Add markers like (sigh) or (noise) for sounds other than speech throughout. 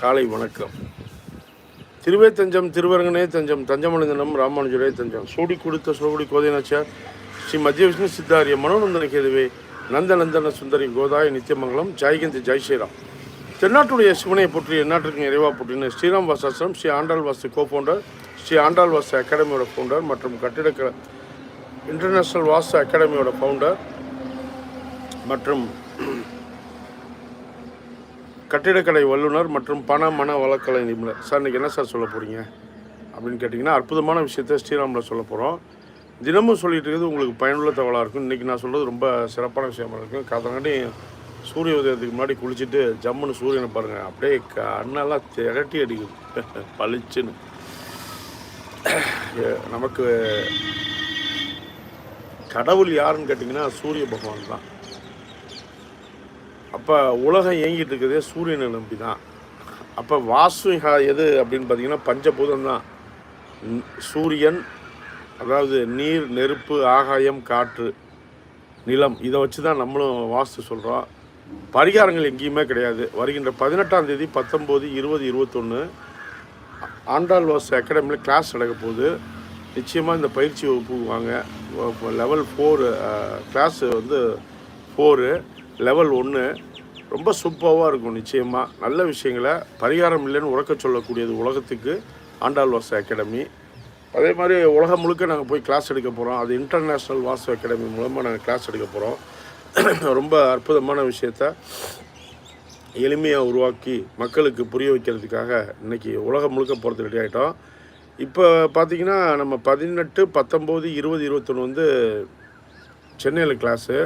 காலை வணக்கம். திருவே தஞ்சம் திருவரங்கனே தஞ்சம் தஞ்சமணிந்தனம் ராமானுஜரே தஞ்சம். சூடி கொடுத்த சோகுடி கோதைநாச்சியார் ஸ்ரீ மத்திய விஷ்ணு சித்தாரிய மனோநந்தன கேதுவே நந்த நந்தன சுந்தரி கோதாய நித்தியமங்கலம் ஜெயகந்தி ஜெய் ஸ்ரீராம். தென்னாட்டுடைய சிவனையை போற்றி எந்நாட்டிற்கு நிறைவா போற்றின ஸ்ரீராம் வாசாசிரம் ஸ்ரீ ஆண்டாள் வாசு கோ ஃபவுண்டர் ஸ்ரீ ஆண்டாள் வாசு அகாடமியோட ஃபவுண்டர் மற்றும் கட்டிடக்கலை இன்டர்நேஷ்னல் வாசு அகாடமியோட ஃபவுண்டர் மற்றும் கட்டிடக்கலை வல்லுநர் மற்றும் பண மன வழக்கலை நிபுணர். சார் இன்றைக்கி என்ன சார் சொல்ல போகிறீங்க அப்படின்னு கேட்டிங்கன்னா அற்புதமான விஷயத்த ஸ்ரீராமில் சொல்ல போகிறோம் தினமும் சொல்லிட்டு இருக்கிறது உங்களுக்கு பயனுள்ள தகவலாக இருக்கும். இன்றைக்கி நான் சொல்கிறது ரொம்ப சிறப்பான விஷயமா இருக்கும் காத்தங்காட்டி சூரிய உதயத்துக்கு முன்னாடி குளிச்சுட்டு ஜம்முன்னு சூரியனை பாருங்கள் அப்படியே கண்ணெல்லாம் திரட்டி அடிக்குது. (laughs) பளிச்சுன்னு. நமக்கு கடவுள் யாருன்னு கேட்டிங்கன்னா சூரிய பகவான் தான். அப்போ உலகம் இயங்கிட்டு இருக்கிறதே சூரியனை நம்பி தான் அப்போ வாஸ்துகா எது அப்படின்னு பார்த்தீங்கன்னா பஞ்சபூதம் தான். சூரியன் அதாவது நீர் நெருப்பு ஆகாயம் காற்று நிலம் இதை வச்சு தான் நம்மளும் வாஸ்து சொல்கிறோம் பரிகாரங்கள் எங்கேயுமே கிடையாது. வருகின்ற பதினெட்டாம் தேதி பத்தொம்போது இருபது இருபத்தொன்று ஆண்டாள் வாஸ் அகாடமியில் கிளாஸ் நடக்க போகுது. நிச்சயமாக இந்த பயிற்சி வகுப்பு வாங்க. லெவல் ஃபோர் கிளாஸு வந்து ஃபோரு லெவல் ஒன்று ரொம்ப சூப்பராக இருக்கும் நிச்சயமாக நல்ல விஷயங்களை பரிகாரம் இல்லைன்னு உறக்க சொல்லக்கூடியது உலகத்துக்கு. ஆண்டாள் வாசு அகாடமி. அதே மாதிரி உலகம் முழுக்க நாங்கள் போய் கிளாஸ் எடுக்க போகிறோம் அது இன்டர்நேஷ்னல் வாசு அகாடமி மூலமாக நாங்கள் கிளாஸ் எடுக்க போகிறோம் (clears throat) ரொம்ப அற்புதமான விஷயத்த எளிமையாக உருவாக்கி மக்களுக்கு புரிய வைக்கிறதுக்காக இன்றைக்கி உலகம் முழுக்க போகிறது ரெடி ஆகிட்டோம் இப்போ பார்த்தீங்கன்னா நம்ம பதினெட்டு பத்தொம்போது இருபது இருபத்தொன்று வந்து சென்னையில் கிளாஸு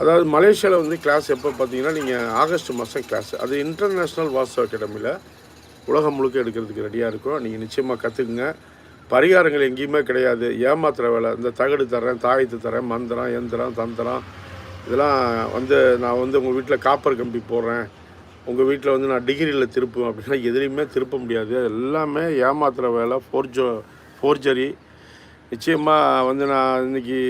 அதாவது மலேசியாவில் வந்து கிளாஸ் எப்போ பார்த்தீங்கன்னா நீங்கள் ஆகஸ்ட் மாதம் கிளாஸ் அது இன்டர்நேஷ்னல் வாஸ்து அகாடமியில் உலகம் முழுக்க எடுக்கிறதுக்கு ரெடியாக இருக்கும். நீங்கள் நிச்சயமாக கற்றுக்குங்க பரிகாரங்கள் எங்கேயுமே கிடையாது. ஏமாத்துற வேலை. இந்த தகடு தரேன் தாயத்து தரேன் மந்திரம் எந்திரம் தந்திரம். இதெல்லாம் வந்து நான் வந்து உங்கள் வீட்டில் காப்பர் கம்பி போடுறேன். உங்கள் வீட்டில் வந்து நான் டிகிரியில் திருப்புவேன் அப்படின்னா எதுலேயுமே திருப்ப முடியாது. எல்லாமே ஏமாத்துகிற வேலை. ஃபோர்ஜோ ஃபோர்ஜரி நிச்சயமாக வந்து நான் இன்னைக்கு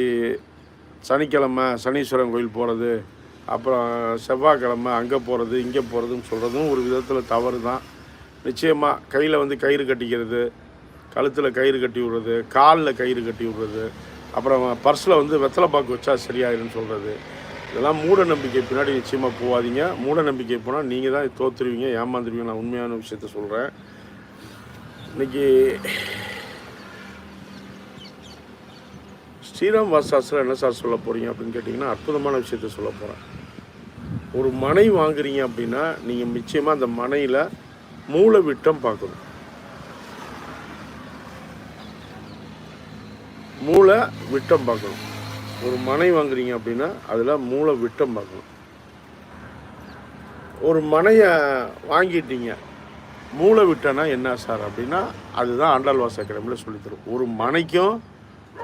சனிக்கிழமை சனீஸ்வரன் கோயில் போகிறது அப்புறம் செவ்வாய்க்கிழமை அங்கே போகிறது இங்கே போகிறதுன்னு சொல்கிறதும் ஒரு விதத்தில் தவறு தான் நிச்சயமாக கையில் வந்து கயிறு கட்டிக்கிறது கழுத்தில் கயிறு கட்டி விடுறது காலில் கயிறு கட்டி விடுறது அப்புறம் பர்ஸில் வந்து வெத்தலை பாக்கு வச்சா சரியாயிருன்னு சொல்கிறது இதெல்லாம் மூட நம்பிக்கை பின்னாடி நிச்சயமாக போகாதீங்க மூட நம்பிக்கை போனால் நீங்கள் தான் தோத்துருவீங்க ஏமாந்துருவீங்க நான் உண்மையான விஷயத்த சொல்கிறேன் இன்னைக்கு ஸ்ரீராம் வாசாஸ்திரம் என்ன சார் சொல்ல போகிறீங்க அப்படின்னு கேட்டிங்கன்னா அற்புதமான விஷயத்த சொல்ல போகிறேன் ஒரு மனை வாங்குறீங்க அப்படின்னா நீங்கள் நிச்சயமாக அந்த மனையில் மூளை விட்டம் பார்க்கணும். மூளை விட்டம் பார்க்கணும். ஒரு மனை வாங்குறீங்க அப்படின்னா அதில் மூளை விட்டம் பார்க்கணும். ஒரு மனையை வாங்கிட்டீங்க மூளை விட்டனா என்ன சார் அப்படின்னா அதுதான் ஆண்டாள் வாச அகாடமியில் சொல்லித்தரும் ஒரு மனைக்கும்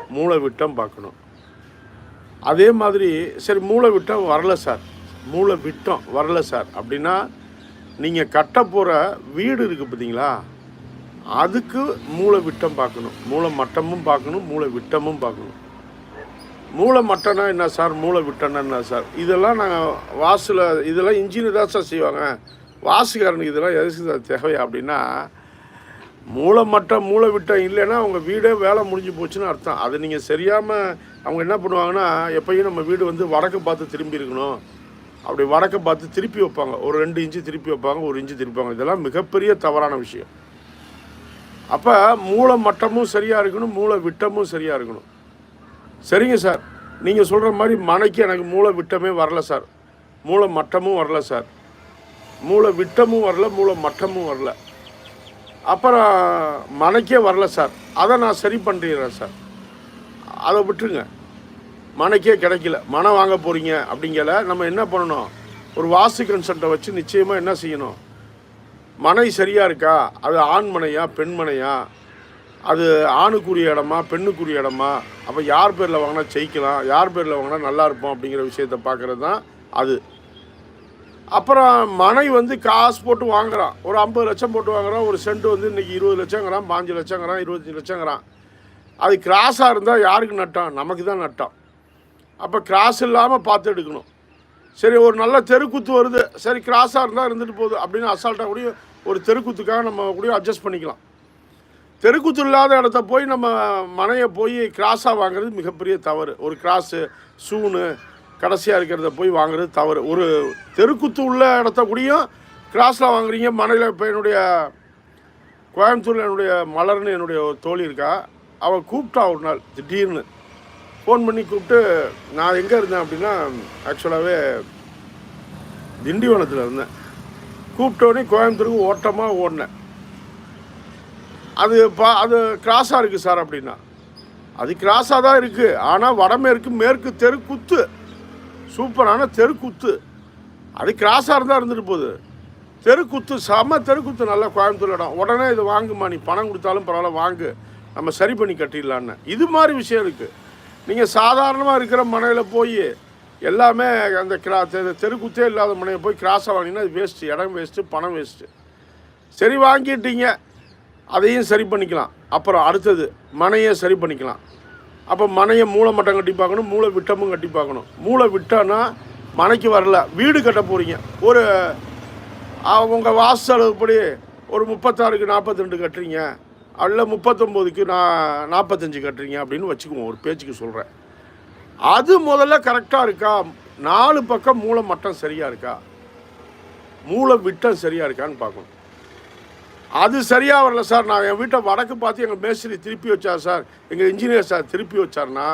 மூளை விட்டம் பார்க்கணும். அதே மாதிரி சரி மூளை விட்டம் வரல சார். மூளை விட்டம் வரல சார். அப்படின்னா நீங்கள் கட்ட போகிற வீடு இருக்குது பார்த்தீங்களா? அதுக்கு மூளை விட்டம் பார்க்கணும். மூளை மட்டமும் பார்க்கணும் மூளை விட்டமும் பார்க்கணும். மூளை மட்டம்னா என்ன சார்? மூளை விட்டம்னா என்ன சார்? இதெல்லாம் நாங்கள் வாசில் இதெல்லாம் இன்ஜினியர் தான் சார் செய்வாங்க. வாசுக்காரனுக்கு இதெல்லாம் எதுக்கு சார் தேவை அப்படின்னா மூளை மட்டம் மூளை விட்டம் இல்லைன்னா அவங்க வீடே வேலை முடிஞ்சு போச்சுன்னு அர்த்தம். அதை நீங்கள் சரியாமல் அவங்க என்ன பண்ணுவாங்கன்னா எப்பயும் நம்ம வீடு வந்து வடக்கு பார்த்து திரும்பி இருக்கணும். அப்படி வடக்க பார்த்து திருப்பி வைப்பாங்க. ஒரு ரெண்டு இன்ச்சு திருப்பி வைப்பாங்க ஒரு இன்ச்சு திருப்பாங்க இதெல்லாம் மிகப்பெரிய தவறான விஷயம். அப்போ மூளை மட்டமும் சரியாக இருக்கணும் மூளை விட்டமும் சரியாக இருக்கணும். சரிங்க சார். நீங்கள் சொல்கிற மாதிரி மனைக்கு எனக்கு மூளை விட்டமே வரல சார். மூளை மட்டமும் வரல சார். மூளை விட்டமும் வரல மூளை மட்டமும் வரல. அப்புறம் மனைக்கே வரல சார். அதை நான் சரி பண்ணிடுறேன் சார். அதை விட்டுருங்க. மனைக்கே கிடைக்கல. மனை வாங்க போகிறீங்க அப்படிங்கல நம்ம என்ன பண்ணணும்? ஒரு வாஸ்து கன்சல்ட்டை வச்சு நிச்சயமாக என்ன செய்யணும்? மனை சரியாக இருக்கா? அது ஆண் மனையா? அது ஆணுக்குரிய இடமா பெண்ணுக்குரிய இடமா? அப்போ யார் பேரில் வாங்கினா ஜெயிக்கலாம்? யார் பேரில் வாங்கினா நல்லா இருப்போம் அப்படிங்கிற விஷயத்தை பார்க்குறது தான் அது. அப்புறம் மனை வந்து காசு போட்டு வாங்குறான். ஒரு ஐம்பது லட்சம் போட்டு வாங்குறான். ஒரு சென்ட் வந்து இன்றைக்கி இருபது லட்சங்கிறான் பாஞ்சு லட்சங்கிறான் இருபத்தஞ்சி லட்சங்கிறான். அது கிராஸாக இருந்தால் யாருக்கு நட்டம்? நமக்கு தான் நட்டம். அப்போ கிராஸ் இல்லாமல் பார்த்து எடுக்கணும். சரி ஒரு நல்ல தெருக்குத்து வருது. சரி கிராஸாக இருந்தால் இருந்துட்டு போகுது அப்படின்னு அசால்ட்டாக கூட ஒரு தெருக்குத்துக்காக நம்ம கூட அட்ஜஸ்ட் பண்ணிக்கலாம். தெருக்குத்து இல்லாத இடத்த போய் நம்ம மனையை போய் கிராஸாக வாங்குறது மிகப்பெரிய தவறு. ஒரு கிராஸு சூனு கடைசியாக இருக்கிறத போய் வாங்குறது தவறு. ஒரு தெருக்குத்து உள்ள இடத்த கூடயும் கிராஸில் வாங்குறீங்க. மனையில் இப்போ என்னுடைய கோயம்புத்தூரில் என்னுடைய மலர்னு என்னுடைய ஒரு தோழி இருக்கா. அவள் கூப்பிட்டா ஒரு நாள் திடீர்னு. ஃபோன் பண்ணி கூப்பிட்டு நான் எங்கே இருந்தேன்? அப்படின்னா ஆக்சுவலாகவே திண்டிவனத்தில் இருந்தேன். கூப்பிட்டோடனே கோயம்புத்தூருக்கு ஓட்டமாக ஓடினேன். அது பா அது கிராஸாக இருக்குது சார் அப்படின்னா. அது கிராஸாக தான் இருக்குது ஆனால் வடமேற்கு மேற்கு தெருக்குத்து. சூப்பரான தெருக்குத்து. அது கிராஸாக இருந்தால் இருந்துட்டு போகுது. தெருக்குத்து செம தெருக்குத்து நல்லா கோயம்புத்தூர் இடம். உடனே இது வாங்குமா நீ பணம் கொடுத்தாலும் பரவாயில்ல வாங்கு. நம்ம சரி பண்ணி கட்டிடலான்னு. இது மாதிரி விஷயம் இருக்குது நீங்கள் சாதாரணமாக இருக்கிற மனையில் போய் எல்லாமே அந்த கிரா தெ- தெருக்குத்தே இல்லாத மனையை போய் கிராஸாக வாங்கினா அது வேஸ்ட்டு இடம் வேஸ்ட்டு பணம் வேஸ்ட்டு சரி வாங்கிட்டீங்க அதையும் சரி பண்ணிக்கலாம். அப்புறம் அடுத்தது மனையை சரி பண்ணிக்கலாம். அப்போ மனையை மூளை மட்டம் கட்டி பார்க்கணும் மூளை விட்டமும் கட்டி பார்க்கணும். மூளை விட்டோன்னா மனைக்கு வரல வீடு கட்ட போகிறீங்க ஒரு உங்கள் வாசலுப்படி ஒரு முப்பத்தாறுக்கு நாற்பத்தி ரெண்டு கட்டுறீங்க. அல்ல முப்பத்தொம்போதுக்கு நான் நாற்பத்தஞ்சு கட்டுறீங்க அப்படின்னு வச்சுக்குவோம் ஒரு பேச்சுக்கு சொல்கிறேன் அது முதல்ல கரெக்டாக இருக்கா? நாலு பக்கம் மூளை மட்டம் சரியாக இருக்கா? மூளை விட்டம் சரியாக இருக்கான்னு பார்க்கணும். அது சரியாக வரல சார். நான் என் வீட்டை வடக்கு பார்த்து எங்கள் மேஸ்திரி திருப்பி வச்சார் சார். எங்கள் இன்ஜினியர் சார் திருப்பி வச்சார்னா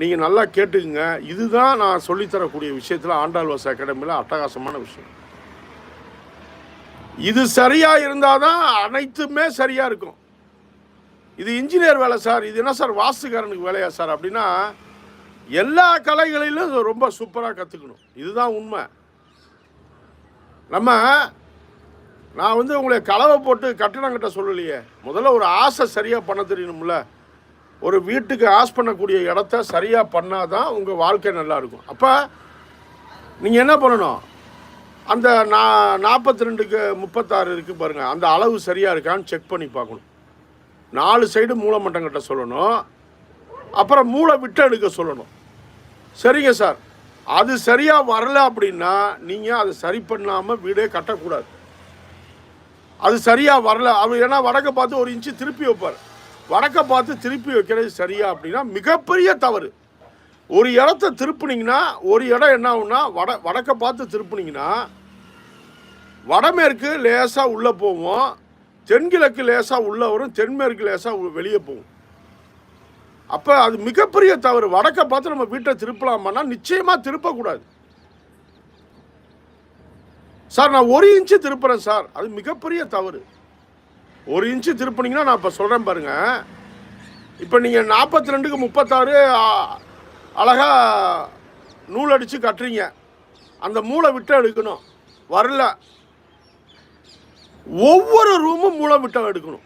நீங்கள் நல்லா கேட்டுக்குங்க. இதுதான் நான் சொல்லித்தரக்கூடிய விஷயத்தில் ஆண்டாள்வாஸ் அகாடமியில் அட்டகாசமான விஷயம். இது சரியாக இருந்தால் தான் அனைத்துமே சரியாக இருக்கும். இது இன்ஜினியர் வேலை சார். இது என்ன சார் வாஸ்துக்காரனுக்கு வேலையா சார்? அப்படின்னா எல்லா கலைகளிலும் ரொம்ப சூப்பராக கற்றுக்கணும் இதுதான் உண்மை. நம்ம நான் வந்து உங்களை கலவை போட்டு கட்டணம் கட்ட சொல்லலையே. முதல்ல ஒரு ஆசை சரியாக பண்ண தெரியணும்ல. ஒரு வீட்டுக்கு ஆஸ் பண்ணக்கூடிய இடத்த சரியாக பண்ணாதான் உங்கள் வாழ்க்கை நல்லா இருக்கும். அப்போ நீங்கள் என்ன பண்ணணும்? அந்த நா நாற்பத்தி ரெண்டுக்கு முப்பத்தாறு இருக்குது பாருங்கள் அந்த அளவு சரியாக இருக்கான்னு செக் பண்ணி பார்க்கணும். நாலு சைடு மூலமட்டம் கட்ட சொல்லணும். அப்புறம் மூளை விட்டு எடுக்க சொல்லணும். சரிங்க சார். அது சரியாக வரல அப்படின்னா நீங்கள் அதை சரி பண்ணாமல் வீடே கட்டக்கூடாது. அது சரியாக வரல. அவர் ஏன்னா வடக்கை பார்த்து ஒரு இன்ச்சு திருப்பி வைப்பார். வடக்கை பார்த்து திருப்பி வைக்கிறது சரியா அப்படின்னா மிகப்பெரிய தவறு. ஒரு இடத்த திருப்புனீங்கன்னா ஒரு இடம் என்ன ஆகுனா வட வடக்கை பார்த்து திருப்புனீங்கன்னா வடமேற்கு லேசாக உள்ளே போவோம் தென்கிழக்கு லேசாக உள்ளே வரும். தென்மேற்கு லேசாக வெளியே போகும். அப்போ அது மிகப்பெரிய தவறு. வடக்கை பார்த்து நம்ம வீட்டை திருப்பலாமான்னா நிச்சயமாக திருப்பக்கூடாது. சார் நான் ஒரு இன்ச்சு திருப்புறேன் சார். அது மிகப்பெரிய தவறு. ஒரு இன்ச்சு திருப்புனீங்கன்னா நான் இப்போ சொல்கிறேன் பாருங்கள் இப்போ நீங்கள் நாற்பத்தி ரெண்டுக்கு முப்பத்தாறு அழகாக நூல் அடித்து கட்டுறீங்க. அந்த மூளை விட்டு எடுக்கணும். வரல. ஒவ்வொரு ரூமும் மூளை விட்டம் எடுக்கணும்.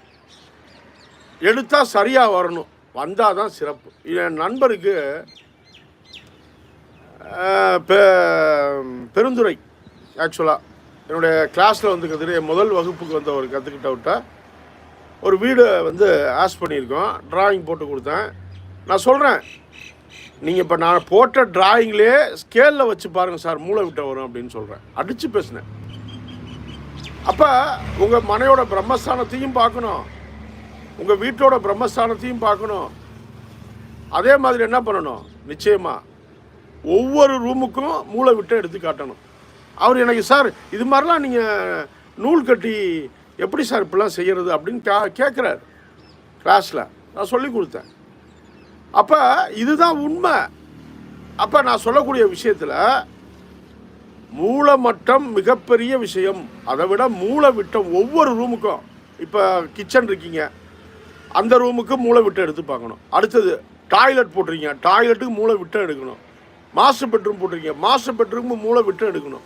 எடுத்தால் சரியாக வரணும். வந்தால் தான் சிறப்பு. என் நண்பருக்கு பெ- பெருந்துரை ஆக்சுவலாக என்னுடைய கிளாஸில் வந்து கற்றுக்கிட்ட முதல் வகுப்புக்கு வந்து அவர் கற்றுக்கிட்ட ஒரு வீடு வந்து ஆஸ் பண்ணியிருக்கோம். டிராயிங் போட்டு கொடுத்தேன். நான் சொல்கிறேன் நீங்கள் இப்போ நான் போட்ட டிராயிங்லேயே ஸ்கேலில் வச்சு பாருங்கள் சார் மூளை விட்ட வரும் அப்படின்னு சொல்கிறேன் அடித்து பேசினேன். அப்போ உங்கள் மனையோட பிரம்மஸ்தானத்தையும் பார்க்கணும். உங்கள் வீட்டோட பிரம்மஸ்தானத்தையும் பார்க்கணும். அதே மாதிரி என்ன பண்ணணும்? நிச்சயமாக ஒவ்வொரு ரூமுக்கும் மூளை விட்டு எடுத்து காட்டணும். அவர் எனக்கு சார் இது மாதிரிலாம் நீங்கள் நூல் கட்டி எப்படி சார் இப்படிலாம் செய்கிறது அப்படின்னு கே கேட்குறாரு கிளாஸில் நான் சொல்லி கொடுத்தேன். அப்போ இதுதான் உண்மை. அப்போ நான் சொல்லக்கூடிய விஷயத்தில் மூலமட்டம் மிகப்பெரிய விஷயம். அதை விட மூளை விட்டம் ஒவ்வொரு ரூமுக்கும் இப்போ கிச்சன் இருக்கீங்க. அந்த ரூமுக்கு மூளை விட்டம் எடுத்து பார்க்கணும். அடுத்தது டாய்லெட் போட்டிருக்கீங்க. டாய்லெட்டுக்கு மூளை விட்டம் எடுக்கணும். மாஸ்டர் பெட்ரூம் போட்டிருக்கீங்க. மாஸ்டர் பெட்ரூமுக்கு மூளை விட்டம் எடுக்கணும்.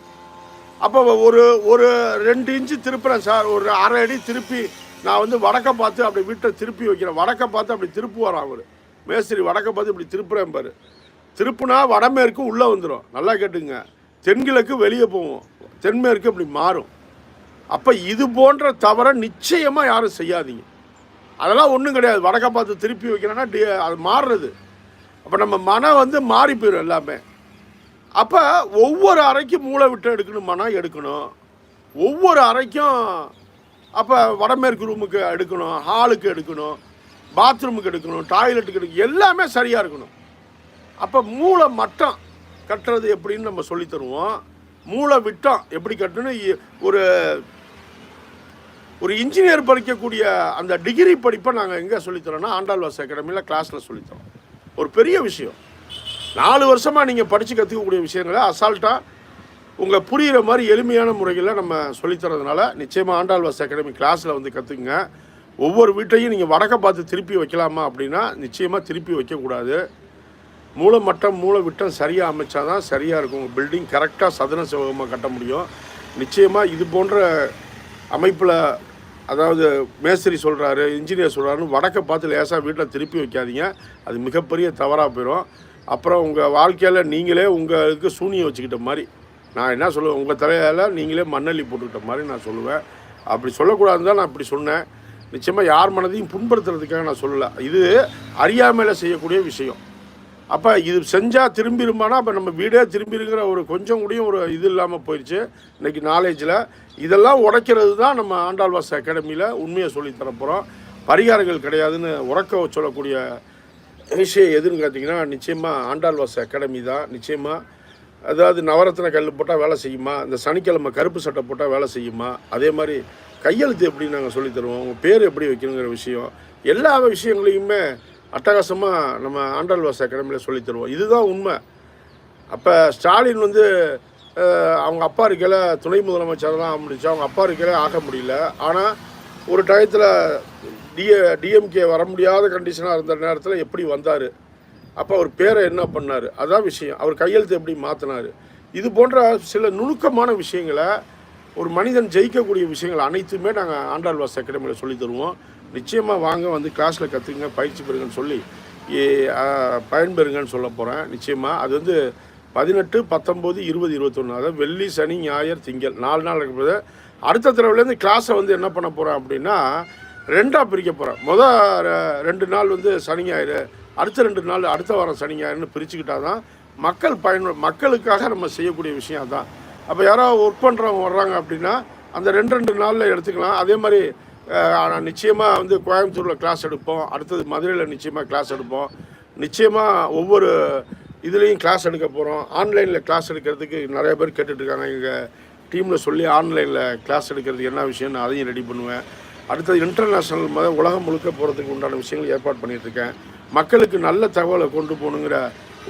அப்போ ஒரு ஒரு ரெண்டு இன்ச்சு திருப்புறேன் சார். ஒரு அரை அடி திருப்பி நான் வந்து வடக்க பார்த்து அப்படி வீட்டை திருப்பி வைக்கிறேன். வடக்க பார்த்து அப்படி திருப்புவார் அவர். மேஸ்திரி வடக்க பார்த்து இப்படி திருப்புறேன் பாரு. திருப்புனா வடமேற்கு உள்ளே வந்துடும் நல்லா கேட்டுங்க. தென்கிழக்கு வெளியே போவோம். தென்மேற்கு அப்படி மாறும். அப்போ இது போன்ற தவறை நிச்சயமாக யாரும் செய்யாதீங்க. அதெல்லாம் ஒன்றும் கிடையாது. வடக்க பார்த்து திருப்பி வைக்கிறேன்னா டி அது மாறுறது. அப்போ நம்ம மனம் வந்து மாறி போயிடும் எல்லாமே. அப்போ ஒவ்வொரு அறைக்கும் மூளை விட்டு எடுக்கணுமானா எடுக்கணும். ஒவ்வொரு அறைக்கும் அப்போ வடமேற்கு ரூமுக்கு எடுக்கணும் ஹாலுக்கு எடுக்கணும் பாத்ரூமுக்கு எடுக்கணும் டாய்லெட்டுக்கு எடுக்கணும் எல்லாமே சரியாக இருக்கணும். அப்போ மூளை மட்டம் கட்டுறது எப்படின்னு நம்ம சொல்லித் தருவோம். மூளை விட்டம் எப்படி கட்டணும்? ஒரு ஒரு இன்ஜினியர் படிக்கக்கூடிய அந்த டிகிரி படிப்பை நாங்கள் எங்கே சொல்லித்தரோம்னா ஆண்டாள்வாஸ் அகாடமியில் கிளாஸில் சொல்லித்தரோம் ஒரு பெரிய விஷயம். நாலு வருஷமாக நீங்கள் படித்து கற்றுக்கக்கூடிய விஷயங்களை அசால்ட்டாக உங்கள் புரிகிற மாதிரி எளிமையான முறைகளில் நம்ம சொல்லித்தரதுனால நிச்சயமாக ஆண்டாள்வாஸ் அகாடமி கிளாஸில் வந்து கற்றுக்குங்க ஒவ்வொரு வீட்டையும் நீங்கள் வடக்க பார்த்து திருப்பி வைக்கலாமா அப்படின்னா நிச்சயமாக திருப்பி வைக்கக்கூடாது. மூளை மட்டம் மூளை விட்டம் சரியாக அமைச்சா தான் சரியாக இருக்கும் உங்கள் பில்டிங் கரெக்டாக சதுர சிவகமாக கட்ட முடியும். நிச்சயமாக இது போன்ற அமைப்பில் அதாவது மேஸ்திரி சொல்கிறாரு இன்ஜினியர் சொல்கிறாருன்னு வடக்க பார்த்து லேசாக வீட்டில் திருப்பி வைக்காதீங்க. அது மிகப்பெரிய தவறாக போயிடும் அப்புறம் உங்கள் வாழ்க்கையில் நீங்களே உங்களுக்கு சூனியம் வச்சுக்கிட்ட மாதிரி. நான் என்ன சொல்லுவேன்? உங்கள் தலையால் நீங்களே மண்ணள்ளி போட்டுக்கிட்ட மாதிரி நான் சொல்லுவேன். அப்படி சொல்லக்கூடாதுன்னு தான் நான் இப்படி சொன்னேன். நிச்சயமாக யார் மனதையும் புண்படுத்துறதுக்காக நான் சொல்லலை. இது அறியாமையில் செய்யக்கூடிய விஷயம். அப்போ இது செஞ்சால் திரும்பிருமானா அப்போ நம்ம வீடே திரும்பிருங்கிற ஒரு கொஞ்சம் கூடயும் ஒரு இது இல்லாமல் போயிடுச்சு இன்றைக்கி நாலேஜில் இதெல்லாம் உடைக்கிறது தான் நம்ம ஆண்டாள்வாஸ் அகாடமியில் உண்மையை சொல்லி தரப்போகிறோம் பரிகாரங்கள் கிடையாதுன்னு உறக்க சொல்லக்கூடிய விஷயம் எதுன்னு கேட்டிங்கன்னா நிச்சயமாக ஆண்டாள்வாஸ் அகாடமி தான். நிச்சயமாக அதாவது நவரத்ன கல் போட்டால் வேலை செய்யுமா? இந்த சனிக்கிழமை கருப்பு சட்டை போட்டால் வேலை செய்யுமா? அதே மாதிரி கையெழுத்து எப்படி நாங்கள் சொல்லித் தருவோம். உங்கள் பேர் எப்படி வைக்கணுங்கிற விஷயம். எல்லா விஷயங்களையுமே அட்டகாசமாக நம்ம ஆண்டாள்வாஸ் அகாடமியில் சொல்லித் தருவோம். இதுதான் உண்மை. அப்போ ஸ்டாலின் வந்து அவங்க அப்பா இருக்கல துணை முதலமைச்சர் தான் முடிச்சு அவங்க அப்பா இருக்கல ஆக முடியல. ஆனால் ஒரு டயத்தில் டிஏ டிஎம்கே வர முடியாத கண்டிஷனாக இருந்த நேரத்தில் எப்படி வந்தார்? அப்போ அவர் பேரை என்ன பண்ணார்? அதான் விஷயம். அவர் கையெழுத்து எப்படி மாற்றினார் இது போன்ற சில நுணுக்கமான விஷயங்களை ஒரு மனிதன் ஜெயிக்கக்கூடிய விஷயங்கள் அனைத்துமே நாங்கள் ஆண்டாள்வாஸ் அகாடமியில் சொல்லி தருவோம். நிச்சயமாக வாங்க வந்து கிளாஸில் கற்றுக்குங்க பயிற்சி பெறுங்கன்னு சொல்லி பயன்பெறுங்கன்னு சொல்ல போகிறேன் நிச்சயமாக அது வந்து பதினெட்டு பத்தொம்போது இருபது இருபத்தொன்று அதாவது வெள்ளி சனி ஞாயிறு திங்கள். நாலு நாள் இருக்கிறது அடுத்த தடவைலேருந்து கிளாஸை வந்து என்ன பண்ண போகிறேன் அப்படின்னா ரெண்டாக பிரிக்க போகிறேன் மொதல் ரெண்டு நாள் வந்து சனி ஞாயிறு அடுத்த ரெண்டு நாள் அடுத்த வாரம் சனி ஞாயிறுன்னு பிரிச்சுக்கிட்டா தான் மக்கள் பயன் மக்களுக்காக நம்ம செய்யக்கூடிய விஷயம் தான் அப்போ யாராவது ஒர்க் பண்ணுறவங்க வர்றாங்க அப்படின்னா அந்த ரெண்டு ரெண்டு நாளில் எடுத்துக்கலாம். அதே மாதிரி ஆனால் நிச்சயமாக வந்து கோயம்புத்தூரில் கிளாஸ் எடுப்போம். அடுத்தது மதுரையில் நிச்சயமாக கிளாஸ் எடுப்போம். நிச்சயமாக ஒவ்வொரு இதுலேயும் கிளாஸ் எடுக்க போகிறோம் ஆன்லைனில் கிளாஸ் எடுக்கிறதுக்கு நிறைய பேர் கேட்டுட்ருக்காங்க எங்கள் டீமில் சொல்லி ஆன்லைனில் கிளாஸ் எடுக்கிறதுக்கு என்ன விஷயம்னு அதையும் ரெடி பண்ணுவேன். அடுத்தது இன்டர்நேஷ்னல் முதல் உலகம் முழுக்க போகிறதுக்கு உண்டான விஷயங்கள் ஏற்பாடு பண்ணிகிட்ருக்கேன் மக்களுக்கு நல்ல தகவலை கொண்டு போகணுங்கிற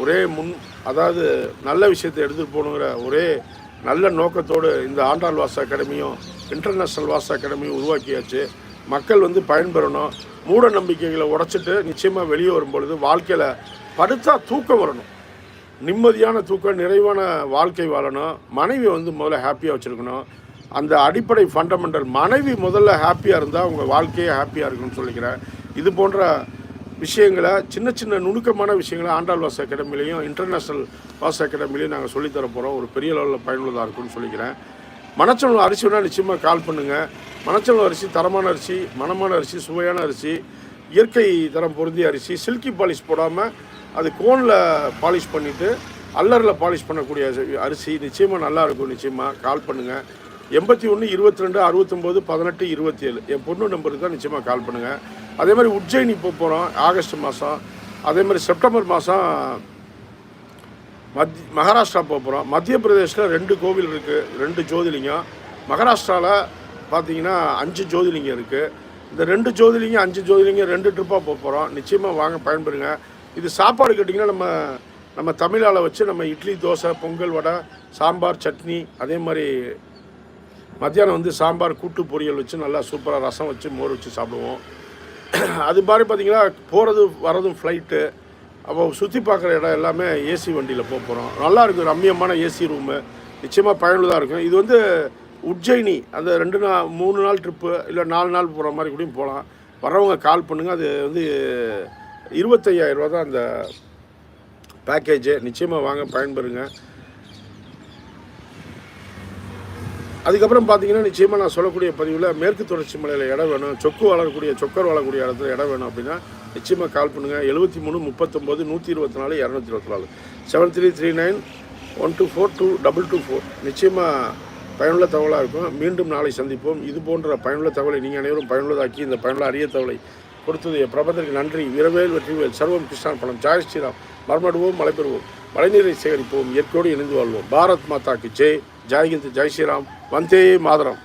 ஒரே முன் அதாவது நல்ல விஷயத்தை எடுத்துகிட்டு போகணுங்கிற ஒரே நல்ல நோக்கத்தோடு இந்த ஆண்டாள் வாச அகாடமியும் இன்டர்நேஷ்னல் வாச அகாடமியும் உருவாக்கியாச்சு. மக்கள் வந்து பயன்பெறணும். மூட நம்பிக்கைகளை உடச்சிட்டு நிச்சயமாக வெளியே வரும்பொழுது வாழ்க்கையில் படுத்தா தூக்கம் வரணும். நிம்மதியான தூக்கம் நிறைவான வாழ்க்கை வாழணும். மனைவி வந்து முதல்ல ஹாப்பியாக வச்சுருக்கணும். அந்த அடிப்படை ஃபண்டமெண்டல் மனைவி முதல்ல ஹாப்பியாக இருந்தால் உங்கள் வாழ்க்கையே ஹாப்பியாக இருக்குன்னு சொல்லிக்கிறேன். இது போன்ற விஷயங்களை சின்ன சின்ன நுணுக்கமான விஷயங்களை ஆண்டாள் வாஸ் அகாடமிலையும் இன்டர்நேஷ்னல் வாஸ் அகாடமிலையும் நாங்கள் சொல்லித்தர போகிறோம் ஒரு பெரிய லெவலில் பயனுள்ளதாக இருக்கும்னு சொல்லிக்கிறேன். மணச்சலம் அரிசி வேணால் நிச்சயமாக கால் பண்ணுங்கள் மணச்சலம் அரிசி தரமான அரிசி மனமான அரிசி சுவையான அரிசி இயற்கை தரம் பொருந்திய அரிசி சில்கி பாலிஷ் போடாமல் அது கோனில் பாலிஷ் பண்ணிவிட்டு அல்லரில் பாலிஷ் பண்ணக்கூடிய அரிசி நிச்சயமாக நல்லா இருக்கும் நிச்சயமாக கால் பண்ணுங்கள் எண்பத்தி ஒன்று இருபத்தி ரெண்டு அறுபத்தொம்போது பதினெட்டு இருபத்தி ஏழு. என் பொண்ணு நம்பருக்கு தான் நிச்சயமாக கால் பண்ணுங்கள் அதே மாதிரி உஜ்ஜயினி போக போகிறோம் ஆகஸ்ட் மாதம் அதே மாதிரி செப்டம்பர் மாதம் மத் மகாராஷ்டிரா போக போகிறோம் மத்திய பிரதேசில் ரெண்டு கோவில் இருக்குது ரெண்டு ஜோதிலிங்கம். மகாராஷ்டிராவில் பார்த்தீங்கன்னா அஞ்சு ஜோதிலிங்கம் இருக்குது இந்த ரெண்டு ஜோதிலிங்கம் அஞ்சு ஜோதிலிங்கம் ரெண்டு ட்ரிப்பாக போக போகிறோம் நிச்சயமாக வாங்க பயன்பெறுங்க. இது சாப்பாடு கேட்டிங்கன்னா நம்ம நம்ம தமிழால் வச்சு நம்ம இட்லி தோசை பொங்கல் வடை சாம்பார் சட்னி அதே மாதிரி மத்தியானம் வந்து சாம்பார் கூட்டு பொரியல் வச்சு நல்லா சூப்பராக ரசம் வச்சு மோர் வச்சு சாப்பிடுவோம். அது மாதிரி பார்த்தீங்கன்னா போகிறது வரதும் ஃப்ளைட்டு அப்போ சுற்றி பார்க்குற இடம் எல்லாமே ஏசி வண்டியில் போக போகிறோம் நல்லா இருக்கும் ரம்மியமான ஏசி ரூமு நிச்சயமாக பயனுள்ளதாக இருக்கும். இது வந்து உஜ்ஜயினி அந்த ரெண்டு நாள் மூணு நாள் ட்ரிப்பு இல்லை நாலு நாள் போகிற மாதிரி கூடயும் போகலாம் வர்றவங்க கால் பண்ணுங்கள் அது வந்து இருபத்தையாயிரரூபா தான் அந்த பேக்கேஜு நிச்சயமாக வாங்க பயன்பெறுங்க. அதுக்கப்புறம் பார்த்தீங்கன்னா நிச்சயமாக நான் சொல்லக்கூடிய பதிவில் மேற்கு தொடர்ச்சி மலையில் இடம் வேணும் சொக்கு வளரக்கூடிய சொக்கர் வளரக்கூடிய இடத்துல இடம் வேணும் அப்படின்னா நிச்சயமாக கால் பண்ணுங்கள் எழுபத்தி மூணு முப்பத்தொம்போது நூற்றி இருபத்தி நாலு இரநூத்தி இருபத்தி நாலு. Seven three three nine one two four two double two four நிச்சயமாக பயனுள்ள தகவலாக இருக்கும். மீண்டும் நாளை சந்திப்போம். இது போன்ற பயனுள்ள தகவலை நீங்கள் அனைவரும் பயனுள்ளதாக்கி இந்த பயனுள்ள அரிய தகவலை கொடுத்தது என் பிரபந்தருக்கு நன்றி. இரவேல் வெற்றிவேல் சர்வம் கிருஷ்ணான் பணம் ஜாய் ஸ்ரீராம். மர்மடுவோம் மழை பெறுவோம் மழைநீரை சேகரிப்போம். இயற்கையோடு இணைந்து வாழ்வோம். பாரத் மாதாக்கு ஜெய். ஜெய் ஹிந்த் ஜெய் ஸ்ரீராம் வந்தே மாதரம்